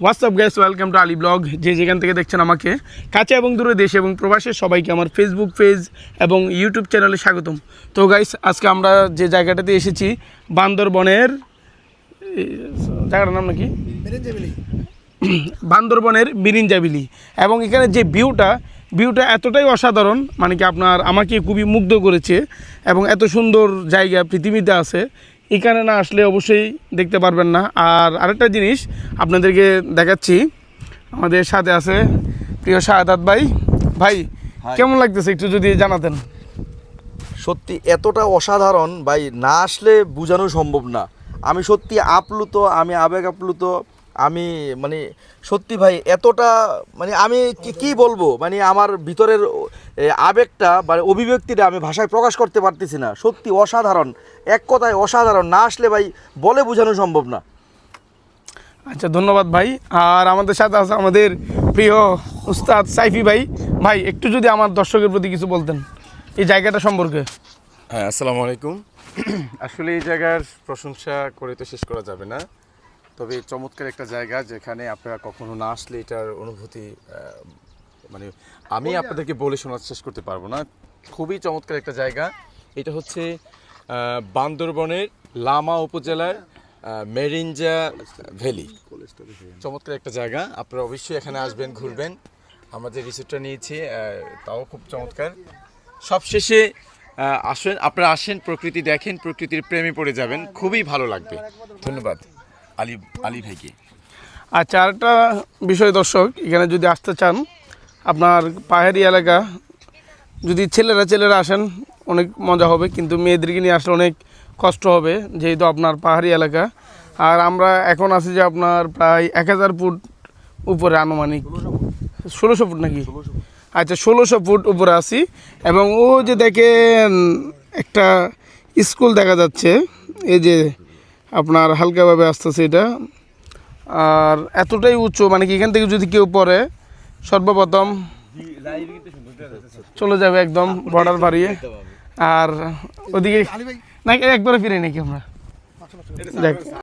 WhatsApp guys welcome to Ali blog যে যেখান থেকে দেখছেন আমাকে কাছে এবং দূরে দেশ এবং প্রবাসের সবাইকে আমার ফেসবুক পেজ এবং ইউটিউব চ্যানেলে স্বাগতম। তো গাইস আজকে আমরা যে জায়গাটাতে এসেছি বান্দরবনের জায়গাটার নাম নাকি? বান্দরবনের বিরিঞ্জাবিলি এবং এখানে যে ভিউটা ভিউটা এতটাই অসাধারণ মানে কি আপনার আমাকে খুবই মুগ্ধ করেছে এবং এত সুন্দর জায়গা পৃথিবীতে আছে এখানে না আসলে অবশ্যই দেখতে পারবেন না। আর আরেকটা জিনিস আপনাদেরকে দেখাচ্ছি আমাদের সাথে আছে প্রিয় শাহাদ ভাই। ভাই কেমন লাগতেছে একটু যদি জানাতেন? সত্যি এতটা অসাধারণ ভাই না আসলে বোঝানো সম্ভব না। আমি সত্যি আপ্লুত আমি আবেগ আপ্লুত আমি মানে সত্যি ভাই এতটা মানে আমি কি- কি বলব? মানে আমার ভিতরের আবেগটা মানে অভিব্যক্তিটা আমি ভাষায় প্রকাশ করতে পারতেছি না। সত্যি অসাধারণ। এক কথায় অসাধারণ। না আসলে ভাই বলে বোঝানো সম্ভব না। আচ্ছা ধন্যবাদ ভাই। আর আমাদের সাথে আছে আমাদের প্রিয় উস্তাদ সাইফি ভাই। ভাই একটু যদি আমার দর্শকের প্রতি কিছু বলতেন এই জায়গাটা সম্পর্কে। হ্যাঁ আসসালামু আলাইকুম। আসলে এই জায়গার প্রশংসা করে তো শেষ করা যাবে না। তবে চমৎকার একটা জায়গা যেখানে আপনারা কখনো না আসলে এটার অনুভূতি মানে আমি আপনাদেরকে বলে শোনা শেষ করতে পারব না। খুবই চমৎকার একটা জায়গা। এটা হচ্ছে বান্দরবনের লামা উপজেলার মেরিঞ্জা ভ্যালি। চমৎকার একটা জায়গা। আপনারা অবশ্যই এখানে আসবেন ঘুরবেন। আমরা যে রিসোর্টটা নিয়েছি তাও খুব চমৎকার। সবশেষে আসেন আপনারা আসেন প্রকৃতি দেখেন প্রকৃতির প্রেমে পড়ে যাবেন। খুবই ভালো লাগবে। ধন্যবাদ। আলী আলী ভাইকে। আচ্ছা আরেকটা বিষয় দর্শক, এখানে যদি আসতে চান, আপনার পাহাড়ি এলাকা, যদি ছেলেরা ছেলেরা আসেন, অনেক মজা হবে, কিন্তু মেয়েদেরকে নিয়ে আসলে অনেক কষ্ট হবে, যেহেতু আপনার পাহাড়ি এলাকা। আর আমরা এখন আছি যে আপনার প্রায় এক হাজার ফুট উপরে আনুমানিক। ষোলোশো ফুট নাকি? আচ্ছা ষোলোশো ফুট উপরে আছি। এবং ও যে দেখেন, একটা স্কুল দেখা যাচ্ছে, এই যে আপনার হালকাভাবে আসতেছে এটা। আর এতটাই উচ্চ মানে কি এখান থেকে যদি কেউ পরে সর্বপ্রথম চলে যাবে একদম বর্ডার বাড়িয়ে। আর ওদিকে না, একবারে ফিরে নাকি আমরা? দেখ।